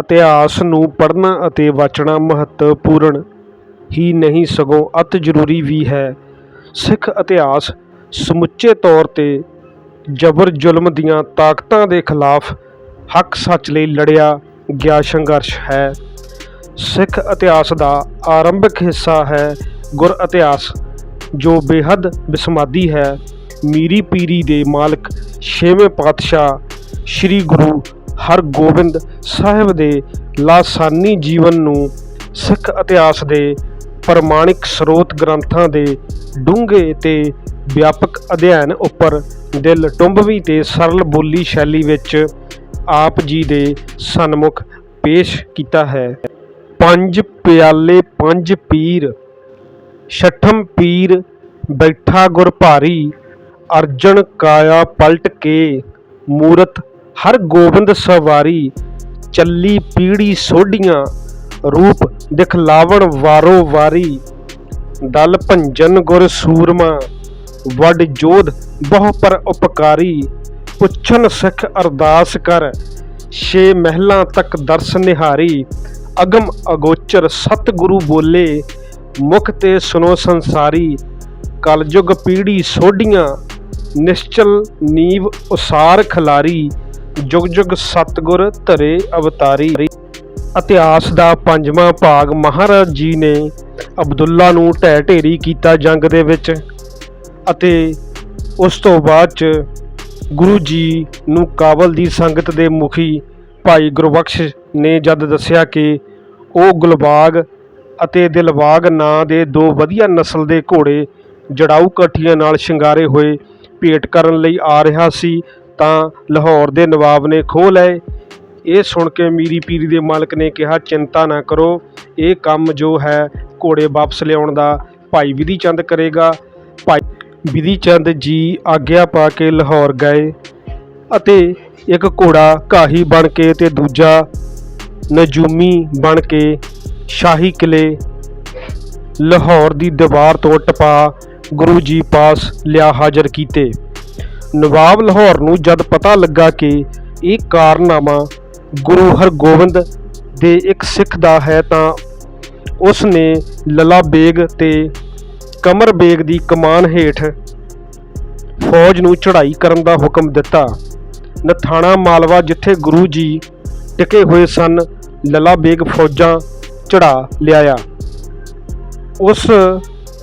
ਇਤਿਹਾਸ ਨੂੰ ਪੜ੍ਹਨਾ ਅਤੇ ਵਾਚਣਾ ਮਹੱਤਵਪੂਰਨ। ਹੀ ਨਹੀਂ ਸਗੋਂ ਅਤ ਜ਼ਰੂਰੀ ਵੀ ਹੈ। ਸਿੱਖ ਇਤਿਹਾਸ ਸਮੁੱਚੇ ਤੌਰ 'ਤੇ ਜਬਰ ਜ਼ੁਲਮ ਦੀਆਂ ਤਾਕਤਾਂ ਦੇ ਖਿਲਾਫ ਹੱਕ ਸੱਚ ਲਈ ਲੜਿਆ ਗਿਆ ਸੰਘਰਸ਼ ਹੈ। ਸਿੱਖ ਇਤਿਹਾਸ ਦਾ ਆਰੰਭਿਕ ਹਿੱਸਾ ਹੈ ਗੁਰ ਇਤਿਹਾਸ, ਜੋ ਬੇਹੱਦ ਵਿਸਮਾਦੀ ਹੈ। ਮੀਰੀ ਪੀਰੀ ਦੇ ਮਾਲਕ ਛੇਵੇਂ ਪਾਤਸ਼ਾਹ ਸ੍ਰੀ ਗੁਰੂ ਹਰਗੋਬਿੰਦ ਸਾਹਿਬ ਦੇ ਲਾਸਾਨੀ ਜੀਵਨ ਨੂੰ ਸਿੱਖ ਇਤਿਹਾਸ ਦੇ ਪ੍ਰਮਾਣਿਕ ਸਰੋਤ ਗ੍ਰੰਥਾਂ ਦੇ ਡੂੰਘੇ ਤੇ ਵਿਆਪਕ ਅਧਿਐਨ ਉੱਪਰ ਦਿਲ ਟੁੰਬਵੀਂ ਤੇ ਸਰਲ ਬੋਲੀ ਸ਼ੈਲੀ ਵਿੱਚ ਆਪ ਜੀ ਦੇ ਸਨਮੁਖ ਪੇਸ਼ ਕੀਤਾ ਹੈ। ਪੰਜ ਪਿਆਲੇ, ਪੰਜ ਪੀਰ, ਛਠਮ ਪੀਰ, ਬੈਠਾ ਗੁਰ ਭਾਰੀ, ਅਰਜਨ ਕਾਇਆ ਪਲਟ ਕੇ, ਮੂਰਤ ਹਰ ਗੋਬਿੰਦ ਸਵਾਰੀ ਚੱਲੀ ਪੀੜੀ ਸੋਢੀਆਂ, ਰੂਪ ਦਿਖਲਾਵਣ ਵਾਰੋ ਵਾਰੀ। ਦਲ ਭੰਜਨ ਗੁਰ ਸੂਰਮਾ, ਵੱਡ ਜੋਧ ਬਹੁ ਪਰ ਉਪਕਾਰੀ। ਪੁੱਛਨ ਸਿੱਖ ਅਰਦਾਸ ਕਰ, ਛੇ ਮਹਿਲਾਂ ਤੱਕ ਦਰਸ ਨਿਹਾਰੀ। ਅਗਮ ਅਗੋਚਰ ਸਤਿਗੁਰੂ ਬੋਲੇ, ਮੁਖ ਤੇ ਸੁਨੋ ਸੰਸਾਰੀ। ਕਲਯੁਗ ਪੀੜੀ ਸੋਢੀਆਂ, ਨਿਸ਼ਚਲ ਨੀਵ ਉਸਾਰ ਖਲਾਰੀ। ਜੁਗ ਜੁਗ ਸਤਗੁਰ ਧਰੇ ਅਵਤਾਰੀ ਇਤਿਹਾਸ ਦਾ ਪੰਜਵਾਂ ਭਾਗ ਮਹਾਰਾਜ ਜੀ ਨੇ ਅਬਦੁੱਲਾ ਨੂੰ ਢਹਿ ਢੇਰੀ ਕੀਤਾ ਜੰਗ ਦੇ ਵਿੱਚ ਅਤੇ ਉਸ ਤੋਂ ਬਾਅਦ ਚ ਗੁਰੂ ਜੀ ਨੂੰ ਕਾਬਲ ਦੀ ਸੰਗਤ ਦੇ ਮੁਖੀ ਭਾਈ ਗੁਰਬਖਸ਼ ਨੇ ਜਦ ਦੱਸਿਆ ਕਿ ਉਹ ਗੁਲਬਾਗ ਅਤੇ ਦਿਲਬਾਗ ਨਾਂ ਦੇ ਦੋ ਵਧੀਆ ਨਸਲ ਦੇ ਘੋੜੇ ਜੜਾਊ ਕਾਠੀਆਂ ਨਾਲ ਸ਼ਿੰਗਾਰੇ ਹੋਏ ਭੇਟ ਕਰਨ ਲਈ ਆ ਰਿਹਾ ਸੀ ਤਾਂ ਲਾਹੌਰ ਦੇ ਨਵਾਬ ਨੇ ਖੋਹ ਲਏ। ਇਹ ਸੁਣ ਕੇ ਮੀਰੀ ਪੀਰੀ ਦੇ ਮਾਲਕ ਨੇ ਕਿਹਾ, ਚਿੰਤਾ ਨਾ ਕਰੋ, ਇਹ ਕੰਮ ਜੋ ਹੈ, ਘੋੜੇ ਵਾਪਸ ਲਿਆਉਣ ਦਾ ਭਾਈ ਵਿਧੀ ਚੰਦ ਕਰੇਗਾ। ਭਾਈ ਵਿਧੀ ਚੰਦ ਜੀ ਆਗਿਆ ਪਾ ਕੇ ਲਾਹੌਰ ਗਏ ਅਤੇ ਇੱਕ ਘੋੜਾ ਘਾਹੀ ਬਣ ਕੇ ਤੇ ਦੂਜਾ ਨਜੂਮੀ ਬਣ ਕੇ ਸ਼ਾਹੀ ਕਿਲੇ ਲਾਹੌਰ ਦੀ ਦੀਵਾਰ ਤੋਂ ਟਪਾ, ਗੁਰੂ ਜੀ ਪਾਸ ਲਿਆ ਹਾਜ਼ਰ ਕੀਤੇ। ਨਵਾਬ ਲਾਹੌਰ ਨੂੰ ਜਦ ਪਤਾ ਲੱਗਾ ਕਿ ਇਹ ਕਾਰਨਾਮਾ ਗੁਰੂ ਹਰਗੋਬਿੰਦ ਦੇ ਇੱਕ ਸਿੱਖ ਦਾ ਹੈ ਤਾਂ ਉਸ ਨੇ ਲਲਾ ਬੇਗ ਤੇ ਕਮਰ ਬੇਗ ਦੀ ਕਮਾਨ ਹੇਠ ਫੌਜ ਨੂੰ ਚੜ੍ਹਾਈ ਕਰਨ ਦਾ ਹੁਕਮ ਦਿੱਤਾ। ਨਥਾਣਾ ਮਾਲਵਾ ਜਿੱਥੇ ਗੁਰੂ ਜੀ ਟਿਕੇ ਹੋਏ ਸਨ ਲਲਾ ਬੇਗ ਫੌਜਾਂ ਚੜਾ ਲਿਆਇਆ। ਉਸ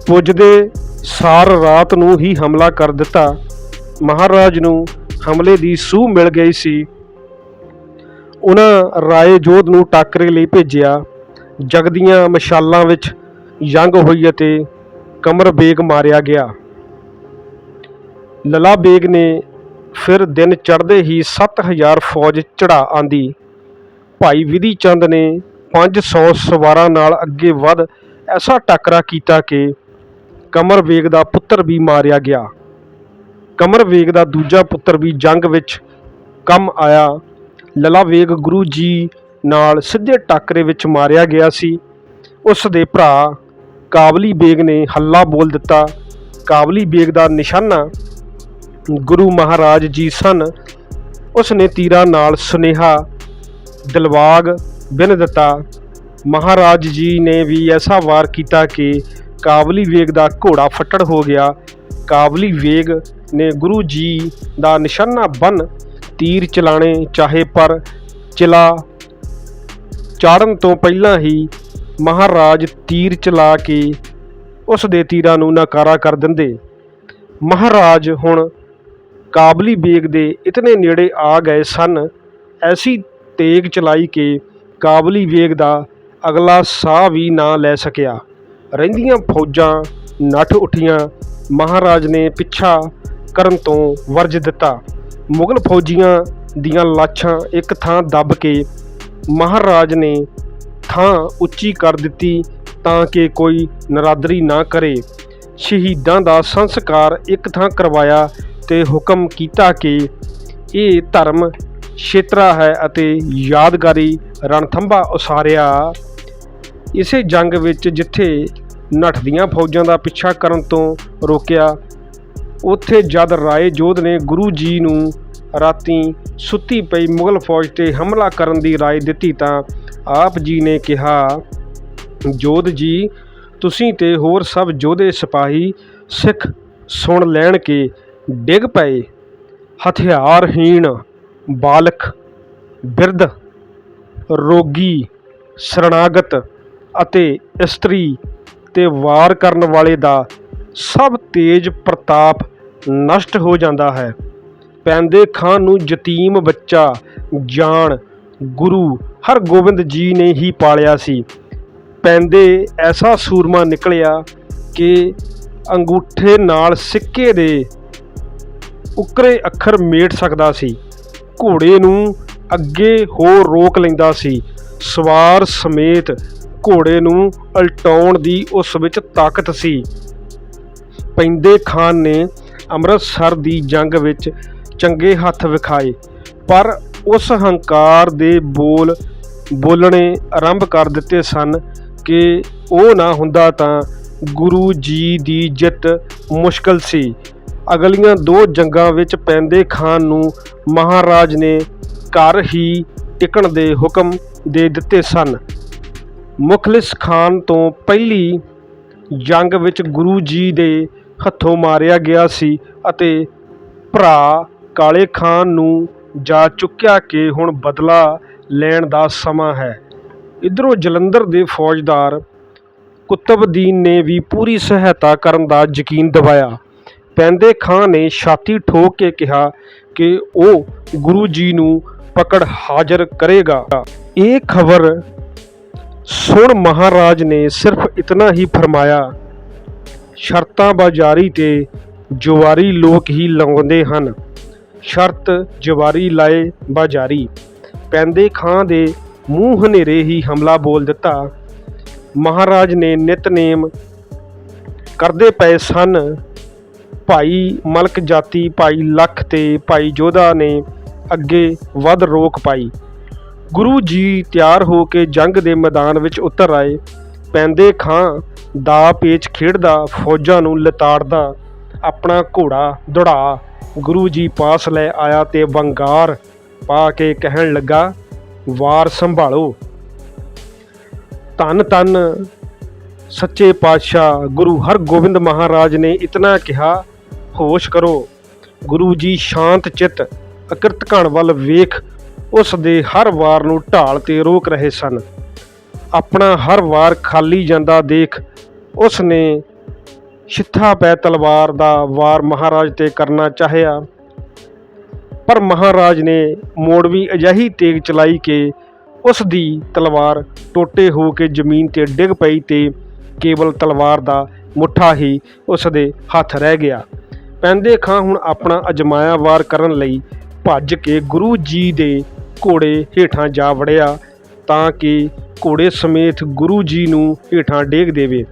ਪੁੱਜਦੇ ਸਾਰ ਰਾਤ ਨੂੰ ਹੀ ਹਮਲਾ ਕਰ ਦਿੱਤਾ। ਮਹਾਰਾਜ ਨੂੰ ਹਮਲੇ ਦੀ ਸੂਹ ਮਿਲ ਗਈ ਸੀ। ਉਹਨਾਂ ਰਾਏ ਜੋਧ ਨੂੰ ਟਾਕਰੇ ਲਈ ਭੇਜਿਆ। ਜਗਦੀਆਂ ਮਸ਼ਾਲਾਂ ਵਿੱਚ ਜੰਗ ਹੋਈ ਅਤੇ ਕਮਰ ਬੇਗ ਮਾਰਿਆ ਗਿਆ। ਲਲਾ ਬੇਗ ਨੇ ਫਿਰ ਦਿਨ ਚੜ੍ਹਦੇ ਹੀ 7000 ਫੌਜ ਚੜਾ ਆਂਦੀ। ਭਾਈ ਵਿਧੀ ਚੰਦ ਨੇ 500 ਸਵਾਰਾਂ ਨਾਲ ਅੱਗੇ ਵੱਧ ਐਸਾ ਟੱਕਰਾ ਕੀਤਾ ਕਿ ਕਮਰ ਬੇਗ ਦਾ ਪੁੱਤਰ ਵੀ ਮਾਰਿਆ ਗਿਆ। ਕਮਰ ਬੇਗ ਦਾ ਦੂਜਾ ਪੁੱਤਰ ਵੀ ਜੰਗ ਵਿੱਚ ਕੰਮ ਆਇਆ। ਲਲਾਵੇਗ ਗੁਰੂ ਜੀ ਨਾਲ ਸਿੱਧੇ ਟੱਕਰੇ ਵਿੱਚ ਮਾਰਿਆ ਗਿਆ ਸੀ। ਉਸ ਦੇ ਭਰਾ ਕਾਬਲੀ ਬੇਗ ਨੇ ਹੱਲਾ ਬੋਲ ਦਿੱਤਾ। ਕਾਬਲੀ ਬੇਗ ਦਾ ਨਿਸ਼ਾਨਾ ਗੁਰੂ ਮਹਾਰਾਜ ਜੀ ਸਨ। ਉਸ ਨੇ ਤੀਰਾਂ ਨਾਲ ਸੁਨੇਹਾ ਦਿਲਵਾਗ ਬਿਨ ਦਿੱਤਾ। ਮਹਾਰਾਜ ਜੀ ਨੇ ਵੀ ਐਸਾ ਵਾਰ ਕੀਤਾ ਕਿ ਕਾਬਲੀ ਵੇਗ ਦਾ ਘੋੜਾ ਫੱਟੜ ਹੋ ਗਿਆ। ਕਾਬਲੀ ਵੇਗ ਨੇ ਗੁਰੂ ਜੀ ਦਾ ਨਿਸ਼ਾਨਾ ਬਨ ਤੀਰ ਚਲਾਣੇ ਚਾਹੇ ਪਰ ਚਲਾ ਚਾੜਨ ਤੋਂ ਪਹਿਲਾਂ ਹੀ ਮਹਾਰਾਜ ਤੀਰ ਚਲਾ ਕੇ ਉਸ ਦੇ ਤੀਰਾਂ ਨੂੰ ਨਕਾਰਾ ਕਰ ਦਿੰਦੇ। ਮਹਾਰਾਜ ਹੁਣ ਕਾਬਲੀ ਬੇਗ ਦੇ ਇਤਨੇ ਨੇੜੇ ਆ ਗਏ ਸਨ। ਐਸੀ ਤੇਗ ਚਲਾਈ ਕਿ ਕਾਬਲੀ ਬੇਗ ਦਾ ਅਗਲਾ ਸਾਹ ਵੀ ਨਾ ਲੈ ਸਕਿਆ। ਰਹਿੰਦੀਆਂ ਫੌਜਾਂ ਨੱਠ ਉੱਠੀਆਂ ਮਹਾਰਾਜ ਨੇ ਪਿੱਛਾ ਕਰਨ ਤੋਂ ਵਰਜ ਦਿੱਤਾ। ਮੁਗਲ ਫੌਜੀਆਂ ਦੀਆਂ ਲਾਸ਼ਾਂ ਇੱਕ ਥਾਂ ਦੱਬ ਕੇ ਮਹਾਰਾਜ ਨੇ ਥਾਂ ਉੱਚੀ ਕਰ ਦਿੱਤੀ ਤਾਂ ਕਿ ਕੋਈ ਨਰਾਦਰੀ ਨਾ ਕਰੇ। ਸ਼ਹੀਦਾਂ ਦਾ ਸੰਸਕਾਰ ਇੱਕ ਥਾਂ ਕਰਵਾਇਆ ਤੇ ਹੁਕਮ ਕੀਤਾ ਕਿ ਇਹ ਧਰਮ ਛੇਤਰਾ ਹੈ ਅਤੇ ਯਾਦਗਾਰੀ ਰਣਥੰਭਾ ਉਸਾਰਿਆ। ਇਸੇ ਜੰਗ ਵਿੱਚ ਜਿੱਥੇ ਨੱਠਦੀਆਂ ਫੌਜਾਂ ਦਾ ਪਿੱਛਾ ਕਰਨ ਤੋਂ ਰੋਕਿਆ। ਉੱਥੇ ਜਦ ਰਾਏ ਜੋਧ ਨੇ ਗੁਰੂ ਜੀ ਨੂੰ ਰਾਤੀ ਸੁੱਤੀ ਪਈ ਮੁਗਲ ਫੌਜ ਤੇ ਹਮਲਾ ਕਰਨ ਦੀ ਰਾਏ ਦਿੱਤੀ ਤਾਂ ਆਪ ਜੀ ਨੇ ਕਿਹਾ, ਜੋਧ ਜੀ, ਤੁਸੀਂ ਤੇ ਹੋਰ ਸਭ ਯੋਧੇ ਸਿਪਾਹੀ ਸਿੱਖ ਸੁਣ ਲੈਣ ਕੇ ਡਿੱਗ ਪਏ। ਹਥਿਆਰਹੀਣ ਬਾਲਕ ਬਿਰਧ, ਰੋਗੀ, ਸ਼ਰਣਾਗਤ ਅਤੇ ਇਸਤਰੀ ਤੇ ਵਾਰ ਕਰਨ ਵਾਲੇ ਦਾ ਸਭ ਤੇਜ ਪ੍ਰਤਾਪ ਨਸ਼ਟ ਹੋ ਜਾਂਦਾ ਹੈ। ਪੈਂਦੇ ਖਾਨ ਨੂੰ ਯਤੀਮ ਬੱਚਾ ਜਾਣ ਗੁਰੂ ਹਰਗੋਬਿੰਦ ਜੀ ਨੇ ਹੀ ਪਾਲਿਆ ਸੀ। ਪੈਂਦੇ ਐਸਾ ਸੂਰਮਾ ਨਿਕਲਿਆ ਕਿ ਅੰਗੂਠੇ ਨਾਲ ਸਿੱਕੇ ਦੇ ਉਕਰੇ ਅੱਖਰ ਮੇਟ ਸਕਦਾ ਸੀ। ਘੋੜੇ ਨੂੰ ਅੱਗੇ ਹੋ ਰੋਕ ਲੈਂਦਾ ਸੀ। ਸਵਾਰ ਸਮੇਤ ਘੋੜੇ ਨੂੰ ਉਲਟਾਉਣ ਦੀ ਉਸ ਵਿੱਚ ਤਾਕਤ ਸੀ। ਪੈਂਦੇ ਖਾਨ ਨੇ ਅੰਮ੍ਰਿਤਸਰ ਦੀ ਜੰਗ ਵਿੱਚ ਚੰਗੇ ਹੱਥ ਵਿਖਾਏ, ਪਰ ਉਸ ਹੰਕਾਰ ਦੇ ਬੋਲ ਬੋਲਣੇ ਆਰੰਭ ਕਰ ਦਿੱਤੇ ਸਨ ਕਿ ਉਹ ਨਾ ਹੁੰਦਾ ਤਾਂ ਗੁਰੂ ਜੀ ਦੀ ਜਿੱਤ ਮੁਸ਼ਕਲ ਸੀ। ਅਗਲੀਆਂ ਦੋ ਜੰਗਾਂ ਵਿੱਚ ਪੈਂਦੇ ਖਾਨ ਨੂੰ ਮਹਾਰਾਜ ਨੇ ਘਰ ਹੀ ਟਿਕਣ ਦੇ ਹੁਕਮ ਦੇ ਦਿੱਤੇ ਸਨ। ਮੁਖਲਿਸ ਖਾਨ ਤੋਂ ਪਹਿਲੀ ਜੰਗ ਵਿੱਚ ਗੁਰੂ ਜੀ ਦੇ ਹੱਥੋਂ ਮਾਰਿਆ ਗਿਆ ਸੀ ਅਤੇ ਭਰਾ ਕਾਲੇ ਖਾਨ ਨੂੰ ਜਾ ਚੁੱਕਿਆ ਕਿ ਹੁਣ ਬਦਲਾ ਲੈਣ ਦਾ ਸਮਾਂ ਹੈ। ਇਧਰੋਂ ਜਲੰਧਰ ਦੇ ਫੌਜਦਾਰ ਕੁਤਬਦੀਨ ਨੇ ਵੀ ਪੂਰੀ ਸਹਾਇਤਾ ਕਰਨ ਦਾ ਯਕੀਨ ਦਿਵਾਇਆ। ਪੈਂਦੇ ਖਾਂ ਨੇ ਛਾਤੀ ਠੋਕ ਕੇ ਕਿਹਾ ਕਿ ਉਹ ਗੁਰੂ ਜੀ ਨੂੰ ਪਕੜ ਹਾਜ਼ਰ ਕਰੇਗਾ। ਇਹ ਖਬਰ ਸੁਣ ਮਹਾਰਾਜ ਨੇ ਸਿਰਫ ਇਤਨਾ ਹੀ ਫਰਮਾਇਆ, ਸ਼ਰਤਾਂ ਬਾਜ਼ਾਰੀ ਤੇ ਜਵਾਰੀ ਲੋਕ ਹੀ ਲਾਉਂਦੇ ਹਨ। ਸ਼ਰਤ ਜਵਾਰੀ ਲਾਏ ਬਾਜ਼ਾਰੀ। ਪੈਂਦੇ ਖਾਂ ਦੇ ਮੂੰਹ ਹਨੇਰੇ ਹੀ ਹਮਲਾ ਬੋਲ ਦਿੱਤਾ। ਮਹਾਰਾਜ ਨੇ ਨਿਤਨੇਮ ਕਰਦੇ ਪਏ ਸਨ। ਭਾਈ ਮਲਕ ਜਾਤੀ, ਭਾਈ ਲੱਖ ਤੇ ਭਾਈ ਜੋਧਾ ਨੇ ਅੱਗੇ ਵੱਧ ਰੋਕ ਪਾਈ। ਗੁਰੂ ਜੀ ਤਿਆਰ ਹੋ ਕੇ ਜੰਗ ਦੇ ਮੈਦਾਨ ਵਿੱਚ ਉਤਰ ਆਏ। ਪੈਂਦੇ ਖਾਂ ਦਾ ਪੇਚ ਖੇਡਦਾ, ਫੌਜਾਂ ਨੂੰ ਲਤਾੜਦਾ, ਆਪਣਾ ਘੋੜਾ ਦੌੜਾ। ਗੁਰੂ ਜੀ ਪਾਸ ਲੈ ਆਇਆ ਤੇ ਵੰਗਾਰ ਪਾ ਕੇ ਕਹਿਣ ਲੱਗਾ, ਵਾਰ ਸੰਭਾਲੋ। ਧੰਨ ਧੰਨ ਸੱਚੇ ਪਾਤਸ਼ਾਹ ਗੁਰੂ ਹਰਗੋਬਿੰਦ ਮਹਾਰਾਜ ਨੇ ਇਤਨਾ ਕਿਹਾ, ਹੋਸ਼ ਕਰੋ। ਗੁਰੂ ਜੀ ਸ਼ਾਂਤ ਚਿੱਤ, ਅਕਿਰਤ ਘਣ ਵੱਲ ਵੇਖ ਉਸ ਦੇ ਹਰ ਵਾਰ ਨੂੰ ਢਾਲ ਤੇ ਰੋਕ ਰਹੇ ਸਨ। ਆਪਣਾ ਹਰ ਵਾਰ ਖਾਲੀ ਜਾਂਦਾ ਦੇਖ ਉਸ ਨੇ ਛਿੱਥਾ ਪੈ ਤਲਵਾਰ ਦਾ ਵਾਰ ਮਹਾਰਾਜ ਤੇ ਕਰਨਾ ਚਾਹਿਆ। ਪਰ ਮਹਾਰਾਜ ਨੇ ਮੋੜ ਵੀ ਅਜਿਹੀ ਤੇਗ ਚਲਾਈ ਕਿ ਉਸ ਦੀ ਤਲਵਾਰ ਟੋਟੇ ਹੋ ਕੇ ਜ਼ਮੀਨ ਤੇ ਡਿੱਗ ਪਈ ਤੇ ਕੇਵਲ ਤਲਵਾਰ ਦਾ ਮੁੱਠਾ ਹੀ ਉਸ ਦੇ ਹੱਥ ਰਹਿ ਗਿਆ। ਪੈਂਦੇ ਖਾਂ ਹੁਣ ਆਪਣਾ ਅਜਮਾਇਆ ਵਾਰ ਕਰਨ ਲਈ ਭੱਜ ਕੇ ਗੁਰੂ ਜੀ ਦੇ ਘੋੜੇ ਹੇਠਾਂ ਜਾ ਵੜਿਆ ਤਾਂ ਕਿ ਘੋੜੇ ਸਮੇਤ ਗੁਰੂ ਜੀ ਨੂੰ ਹੇਠਾਂ ਡੇਗ ਦੇਵੇ।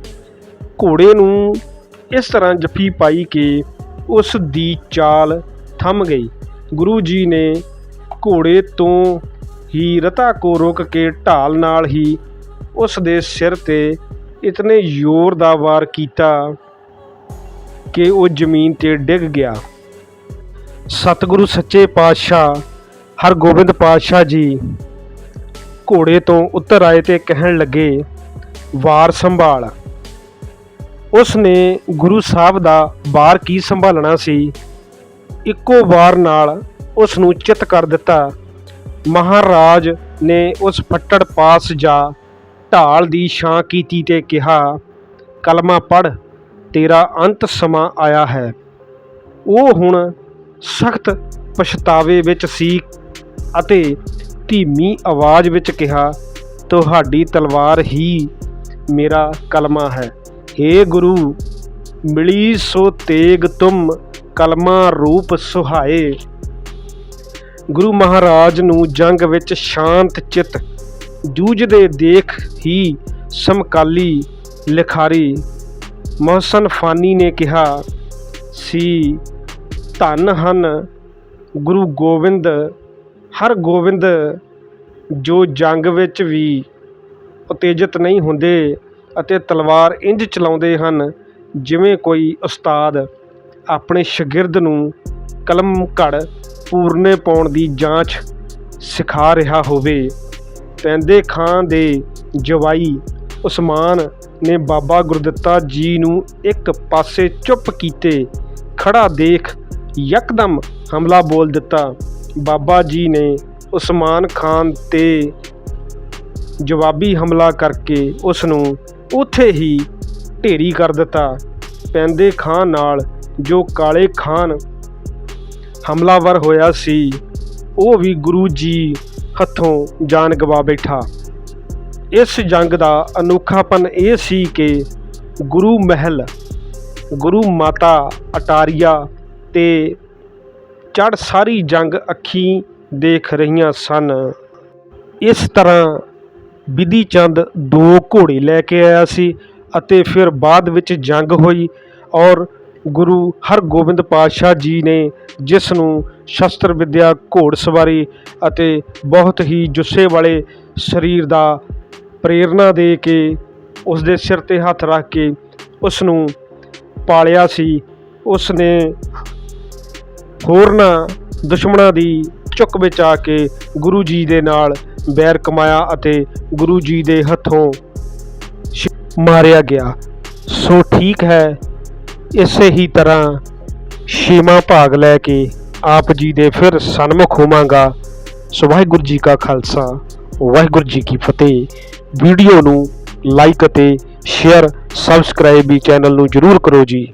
ਘੋੜੇ ਨੂੰ ਇਸ ਤਰ੍ਹਾਂ ਜੱਫੀ ਪਾਈ ਕਿ ਉਸ ਦੀ ਚਾਲ ਥੰਮ ਗਈ। ਗੁਰੂ ਜੀ ਨੇ ਘੋੜੇ ਤੋਂ ਹੀ ਰਤਾ ਕੋ ਰੋਕ ਕੇ ਢਾਲ ਨਾਲ ਹੀ ਉਸ ਦੇ ਸਿਰ ਤੇ ਇਤਨੇ ਜ਼ੋਰ ਦਾ ਵਾਰ ਕੀਤਾ ਕਿ ਉਹ ਜ਼ਮੀਨ ਤੇ ਡਿੱਗ ਗਿਆ। ਸਤਿਗੁਰੂ ਸੱਚੇ ਪਾਤਸ਼ਾਹ ਹਰਗੋਬਿੰਦ ਪਾਤਸ਼ਾਹ ਜੀ ਘੋੜੇ ਤੋਂ ਉਤਰ ਆਏ ਤੇ ਕਹਿਣ ਲੱਗੇ, ਵਾਰ ਸੰਭਾਲ। ਉਸ ਨੇ ਗੁਰੂ ਸਾਹਿਬ ਦਾ ਵਾਰ ਕੀ ਸੰਭਾਲਣਾ ਸੀ? ਇੱਕੋ ਵਾਰ ਨਾਲ ਉਸ ਨੂੰ ਚਿੱਤ ਕਰ ਦਿੱਤਾ। ਮਹਾਰਾਜ ਨੇ ਉਸ ਫੱਟੜ ਪਾਸ ਜਾ ਢਾਲ ਦੀ ਛਾਂ ਕੀਤੀ ਤੇ ਕਿਹਾ, ਕਲਮਾ ਪੜ ਤੇਰਾ ਅੰਤ ਸਮਾਂ ਆਇਆ ਹੈ। ਉਹ ਹੁਣ ਸਖਤ ਪਛਤਾਵੇ ਵਿੱਚ ਸੀ। ਅਤੇ ਧੀਮੀ ਆਵਾਜ਼ ਵਿੱਚ ਕਿਹਾ, ਤੁਹਾਡੀ ਤਲਵਾਰ ਹੀ ਮੇਰਾ ਕਲਮਾ ਹੈ। ਏ ਗੁਰੂ, ਮਿਲੀ ਸੋ ਤੇਗ ਤੁਮ ਕਲਮਾ ਰੂਪ ਸੁਹਾਏ। ਗੁਰੂ ਮਹਾਰਾਜ ਨੂੰ ਜੰਗ ਵਿੱਚ ਸ਼ਾਂਤ ਚਿੱਤ, ਜੂਝਦੇ ਦੇਖ ਹੀ ਸਮਕਾਲੀ ਲਿਖਾਰੀ ਮਹਸਨ ਫਾਨੀ ਨੇ ਕਿਹਾ, ਸੀ, ਧੰਨ ਹਨ ਗੁਰੂ ਗੋਬਿੰਦ ਹਰਗੋਬਿੰਦ ਜੋ ਜੰਗ ਵਿੱਚ ਵੀ ਉਤੇਜਿਤ ਨਹੀਂ ਹੁੰਦੇ ਅਤੇ ਤਲਵਾਰ ਇੰਝ ਚਲਾਉਂਦੇ ਹਨ ਜਿਵੇਂ ਕੋਈ ਉਸਤਾਦ ਆਪਣੇ ਸ਼ਾਗਿਰਦ ਨੂੰ ਕਲਮ ਘੜ ਪੂਰਨੇ ਪਾਉਣ ਦੀ ਜਾਂਚ ਸਿਖਾ ਰਿਹਾ ਹੋਵੇ। ਪੈਂਦੇ ਖਾਂ ਦੇ ਜਵਾਈ ਉਸਮਾਨ ਨੇ ਬਾਬਾ ਗੁਰਦਿੱਤਾ ਜੀ ਨੂੰ ਇੱਕ ਪਾਸੇ ਚੁੱਪ ਕੀਤੇ ਖੜਾ ਦੇਖ ਯਕਦਮ ਹਮਲਾ ਬੋਲ ਦਿੱਤਾ। ਬਾਬਾ ਜੀ ਨੇ ਉਸਮਾਨ ਖਾਨ ਤੇ ਜਵਾਬੀ ਹਮਲਾ ਕਰਕੇ ਉਸ ਨੂੰ ਉੱਥੇ ਹੀ ਢੇਰੀ ਕਰ ਦਿੱਤਾ। ਪੈਂਦੇ ਖਾਨ ਨਾਲ ਜੋ ਕਾਲੇ ਖਾਨ ਹਮਲਾਵਰ ਹੋਇਆ ਸੀ, ਉਹ ਵੀ ਗੁਰੂ ਜੀ ਹੱਥੋਂ ਜਾਨ ਗਵਾ ਬੈਠਾ। ਇਸ ਜੰਗ ਦਾ ਅਨੋਖਾਪਨ ਇਹ ਸੀ ਕਿ ਗੁਰੂ ਮਹਿਲ, ਗੁਰੂ ਮਾਤਾ ਅਟਾਰੀਆ ਤੇ ਚੜ ਸਾਰੀ ਜੰਗ ਅੱਖੀਂ ਦੇਖ ਰਹੀਆਂ ਸਨ। ਇਸ ਤਰ੍ਹਾਂ ਬਿਧੀ ਚੰਦ ਦੋ ਘੋੜੇ ਲੈ ਕੇ ਆਇਆ ਸੀ ਅਤੇ ਫਿਰ ਬਾਅਦ ਵਿੱਚ ਜੰਗ ਹੋਈ ਔਰ ਗੁਰੂ ਹਰਗੋਬਿੰਦ ਪਾਤਸ਼ਾਹ ਜੀ ਨੇ ਜਿਸ ਨੂੰ ਸ਼ਸਤਰ ਵਿੱਦਿਆ ਘੋੜਸਵਾਰੀ ਅਤੇ ਬਹੁਤ ਹੀ ਜੁੱਸੇ ਵਾਲੇ ਸਰੀਰ ਦਾ ਪ੍ਰੇਰਣਾ ਦੇ ਕੇ ਉਸ ਦੇ ਸਿਰ ਤੇ ਹੱਥ ਰੱਖ ਕੇ ਉਸ ਨੂੰ ਪਾਲਿਆ ਸੀ, ਉਸ ਨੇ ਹੋਰਨਾਂ ਦੁਸ਼ਮਣਾਂ ਦੀ ਝੁੱਕ ਵਿੱਚ ਆ ਕੇ ਗੁਰੂ ਜੀ ਦੇ ਨਾਲ ਬੈਰ ਕਮਾਇਆ ਅਤੇ ਗੁਰੂ ਜੀ ਦੇ ਹੱਥੋਂ ਸ਼- ਮਾਰਿਆ ਗਿਆ। ਸੋ ਠੀਕ ਹੈ, ਇਸੇ ਹੀ ਤਰ੍ਹਾਂ ਛੇਵਾਂ ਭਾਗ ਲੈ ਕੇ ਆਪ ਜੀ ਦੇ ਫਿਰ ਸਨਮੁਖ ਹੋਵਾਂਗਾ। ਸੋ ਵਾਹਿਗੁਰੂ ਜੀ ਕਾ ਖਾਲਸਾ, ਵਾਹਿਗੁਰੂ ਜੀ ਕੀ ਫਤਿਹ। ਵੀਡੀਓ ਨੂੰ ਲਾਈਕ ਅਤੇ ਸ਼ੇਅਰ, ਸਬਸਕ੍ਰਾਈਬ ਵੀ ਚੈਨਲ ਨੂੰ ਜਰੂਰ ਕਰੋ ਜੀ।